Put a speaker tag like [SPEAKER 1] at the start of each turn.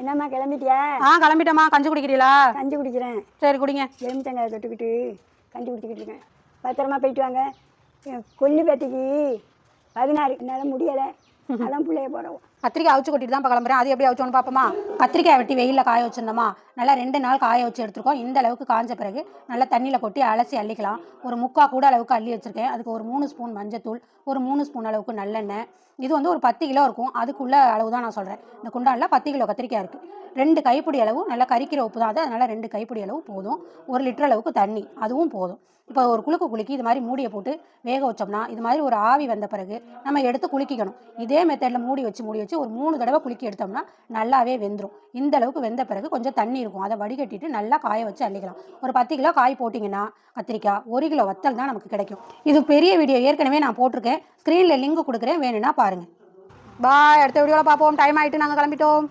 [SPEAKER 1] என்னம்மா கிளம்பிட்டியா?
[SPEAKER 2] ஆ கிளம்பிட்டேம்மா. கஞ்சி குடிக்கிறீங்களா
[SPEAKER 1] கஞ்சி குடிக்கிறேன்.
[SPEAKER 2] சரி குடிங்க.
[SPEAKER 1] எலுமிச்சங்காயை தொட்டுக்கிட்டு கஞ்சி குடிச்சிக்கிட்டு இருக்கேன். பத்திரமா போயிட்டு வாங்க. கொல்லி பேத்திக்கு பதினாறு என்னால் முடியலை. அதான் பிள்ளைய போடுவோம்
[SPEAKER 2] கத்திரிக்காய் அவிச்சு கொட்டிட்டு தான் கிளம்புறேன். அது எப்படி அவிச்சோன்னு பார்ப்போமா கத்திரிக்காய் வெட்டி வெயிலில் காய வச்சிருந்தோமா நல்லா ரெண்டு நாள் காய வச்சு எடுத்துருக்கோம். இந்த அளவுக்கு காஞ்ச பிறகு நல்லா தண்ணியில் கொட்டி அலசி அள்ளிக்கலாம். ஒரு முக்கா கூட அளவுக்கு அள்ளி வச்சிருக்கேன். அதுக்கு ஒரு மூணு ஸ்பூன் மஞ்சத்தூள் ஒரு மூணு ஸ்பூன் அளவுக்கு நல்லெண்ணெய். இது வந்து ஒரு பத்து கிலோ இருக்கும். அதுக்குள்ள அளவு தான் நான் சொல்கிறேன் இந்த குண்டானில் பத்து கிலோ கத்திரிக்காய் இருக்குது ரெண்டு கைப்பிடி அளவு நல்லா கறிக்கிற உப்பு தான் அது. அதனால் ரெண்டு கைப்பிடி அளவு போதும். ஒரு லிட்டர் அளவுக்கு தண்ணி. அதுவும் போதும். இப்போ ஒரு குலுக்கு குலுக்கி இது மாதிரி மூடியை போட்டு வேக வச்சோம்னா இது மாதிரி ஒரு ஆவி வந்த பிறகு நம்ம எடுத்து குலுக்கிக்கணும். இதே மெத்தடில் மூடி வச்சு மூடி வச்சு ஒரு மூணு தடவை குலுக்கி எடுத்தோம்னா நல்லாவே வெந்துடும் இந்த அளவுக்கு வெந்த பிறகு கொஞ்சம் தண்ணி இருக்கும். அதை வடிகட்டிட்டு நல்லா காய வச்சு அள்ளிக்கலாம். ஒரு பத்து கிலோ காய் போட்டிங்கன்னா கத்திரிக்காய் ஒரு கிலோ வத்தல் தான் நமக்கு கிடைக்கும். இது பெரிய வீடியோ ஏற்கனவே நான் போட்டிருக்கேன். ஸ்க்ரீனில் லிங்க் கொடுக்குறேன். வேணும்னா பாருங்கள் பாய் அடுத்த வீடியோவில் பார்ப்போம். டைம் ஆகிட்டு நாங்கள் கிளம்பிட்டோம்.